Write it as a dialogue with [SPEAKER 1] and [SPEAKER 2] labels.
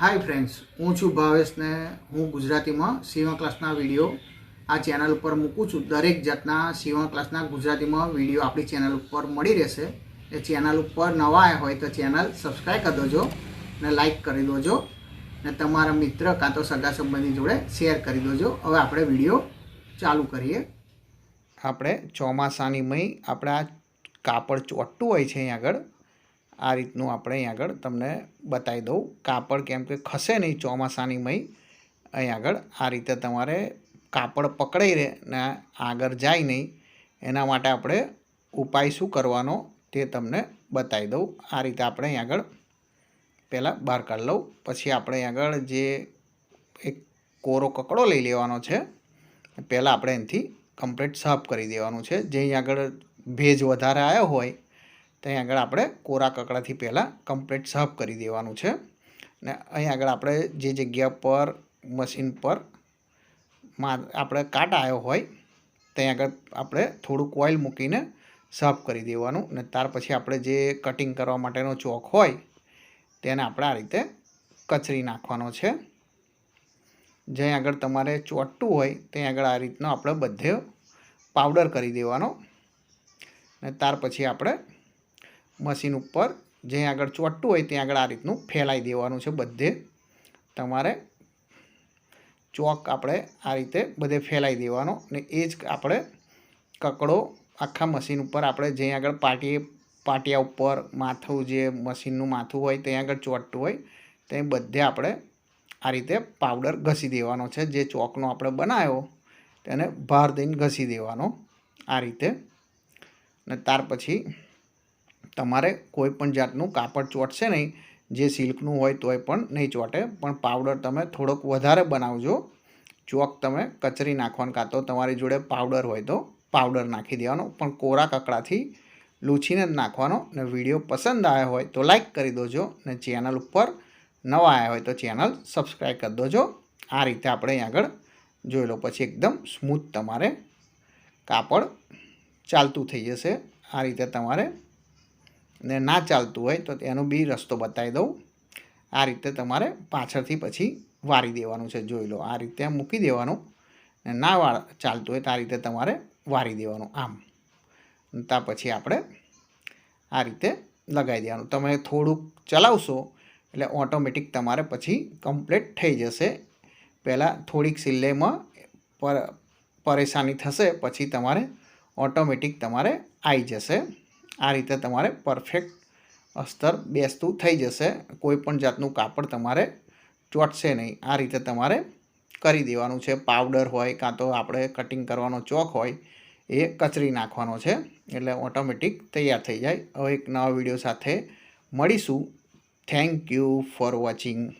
[SPEAKER 1] Hi friends હું છું ભાવેશને હું ગુજરાતીમાં સીવણ ક્લાસના વીડિયો આ ચેનલ ઉપર મૂકું છું. દરેક જાતના સીવણ ક્લાસના ગુજરાતીમાં વીડિયો આપણી ચેનલ ઉપર મળી રહેશે. એ ચેનલ ઉપર નવા આવ્યા હોય તો ચેનલ સબસ્ક્રાઈબ કરી દેજો ને લાઈક કરી દેજો ને તમારા મિત્ર કાં તો સગા સંબંધી જોડે શેર કરી દેજો. હવે આપણે વીડિયો ચાલુ કરીએ. આપણે ચોમાસાની મય આપણે કાપડ ચોટ્ટું હોય છે અહીં આગળ. આ રીતનું આપણે અહીં આગળ તમને બતાવી દઉં. કાપડ કેમ કે ખસે નહીં ચોમાસાની મય અહીં આગળ આ રીતે તમારે કાપડ પકડાઈ રહે ને આગળ જાય નહીં. એના માટે આપણે ઉપાય શું કરવાનો તે તમને બતાવી દઉં. આ રીતે આપણે અહીં આગળ પહેલાં બહાર કાઢી લઉં. પછી આપણે અહીં આગળ જે એક કોરો કકડો લઈ લેવાનો છે પહેલાં આપણે એનાથી કમ્પ્લીટ સાફ કરી દેવાનું છે. જે અહીં આગળ ભેજ વધારે આવ્યો હોય ત્યાં આગળ આપણે કોરા કકડાથી પહેલાં કમ્પ્લીટ સાફ કરી દેવાનું છે. ને અહીં આગળ આપણે જે જગ્યા પર મશીન પરમાં આપણે કાટ આવ્યો હોય, ત્યાં આગળ આપણે થોડુંક ઓઇલ મૂકીને સાફ કરી દેવાનું. ને ત્યાર પછી આપણે જે કટિંગ કરવા માટેનો ચોક હોય, તેને આપણે આ રીતે કચરી નાખવાનો છે. જ્યાં આગળ તમારે ચોટ્ટું હોય, ત્યાં આગળ આ રીતનો આપણે બધે પાવડર કરી દેવાનો. ને ત્યાર પછી આપણે મશીન ઉપર જ્યાં આગળ ચોટ્ટું હોય ત્યાં આગળ આ રીતનું ફેલાઈ દેવાનું છે બધે. તમારે ચોક આપણે આ રીતે બધે ફેલાઈ દેવાનો ને એ જ આપણે કકડો આખા મશીન ઉપર આપણે જ્યાં આગળ પાટી પાટિયા ઉપર માથું જે મશીનનું માથું હોય ત્યાં આગળ ચોટ્ટું હોય ત્યાં બધે આપણે આ રીતે પાવડર ઘસી દેવાનો છે. જે ચોકનો આપણે બનાવ્યો તેને ભાર દઈને ઘસી દેવાનો આ રીતે. ને ત્યાર પછી તમારે કોઈ પણ જાતનું કાપડ ચોટશે નહીં, જે સિલ્કનું હોય તોય પણ નહીં ચોટે. પણ પાવડર તમે થોડોક વધારે બનાવજો. ચોક તમે કચરી નાખવાનું કાં તો તમારી જોડે પાવડર હોય તો પાવડર નાખી દેવાનો. પણ કોરા કકડાથી લૂછીને જ નાખવાનો. ને વીડિયો પસંદ આવ્યો હોય તો લાઈક કરી દેજો. ને ચેનલ ઉપર નવા આવ્યા હોય તો ચેનલ સબસ્ક્રાઈબ કરી દેજો. આ રીતે આપણે અહીં આગળ જોઈ લો. પછી એકદમ સ્મૂથ તમારે કાપડ ચાલતું થઈ જશે. આ રીતે તમારે ને ના ચાલતું હોય તો એનો બી રસ્તો બતાવી દઉં. આ રીતે તમારે પાછળથી પછી વારી દેવાનું છે, જોઈ લો. આ રીતે મૂકી દેવાનું ને ના વાળ ચાલતું હોય તો આ રીતે તમારે વારી દેવાનું આમ. ત્યાં પછી આપણે આ રીતે લગાવી દેવાનું. તમે થોડુંક ચલાવશો એટલે ઓટોમેટિક તમારે પછી કમ્પ્લીટ થઈ જશે. પહેલાં થોડીક સિલાઈમાં પર, પરેશાની થશે, પછી તમારે ઓટોમેટિક તમારે આવી જશે. આ રીતે તમારે પરફેક્ટ અસ્તર બેસતું થઈ જશે. કોઈ પણ જાતનું કાપડ તમારે ચોટશે નહીં. આ રીતે તમારે કરી દેવાનું છે. પાવડર હોય કાં તો આપણે કટિંગ કરવાનો ચોક હોય, એ કચરી નાખવાનો છે. એટલે ઓટોમેટિક તૈયાર થઈ જાય. હવે એક નવા વીડિયો સાથે મળીશું. Thank you for watching